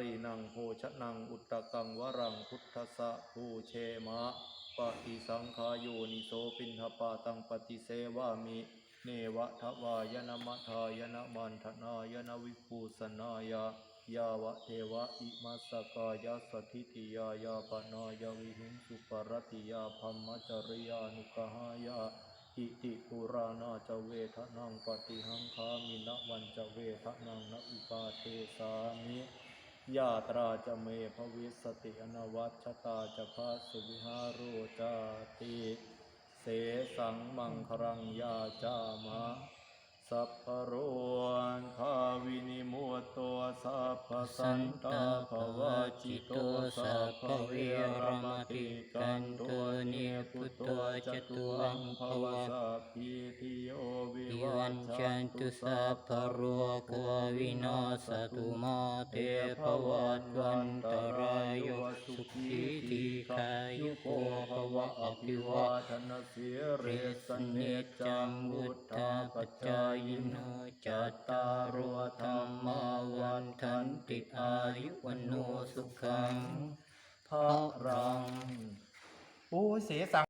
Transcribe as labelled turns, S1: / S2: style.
S1: รีนังโภชนังอุตตะกังวรังพุทธสะภูเชมะปฏิสังขายโยนิโสปินทปาตังปฏิเสวามิ เนวะทวายนะมะทายนะมันทนายนะวิภูสนายายาวะเทวะอิมัสกายาสถิติยายาปนายวิหิงสุปรติยาพัมมจริยานุกหายาอิติปุรานาจเวทนังปฏิหังคามินะวันจเวทนังนอุปาเทสามิ ยาตราจะเมภวิสติอนวัชตาจะพาสุวิหาโรจาติเสสังมังครังยาจามะสัพพโรนคาวินิโมตโตสัพพสันตาภวาจิตโตสัพพเวรมติกันตัวเนพุตโตจตุอังภวสัพพิทิโย วิ
S2: วิ
S1: วั
S2: วั
S1: นชันตุสัพ
S2: พ
S1: โร
S2: โควินาศตุมาเตภวัตวันตรายโยสุขีทีขายุโกภวะอภิวา
S1: ทนาสียเร
S2: เร
S1: สเนจังวุฒาป
S2: ป
S1: จา
S2: จายโนจัต
S1: ตาร
S2: โร
S1: ว
S2: ธร
S1: ร
S2: มาวั
S1: น
S2: ทันติอายุวั
S1: น
S2: โนสุขั
S1: งพระรังโอ้ยเสสัง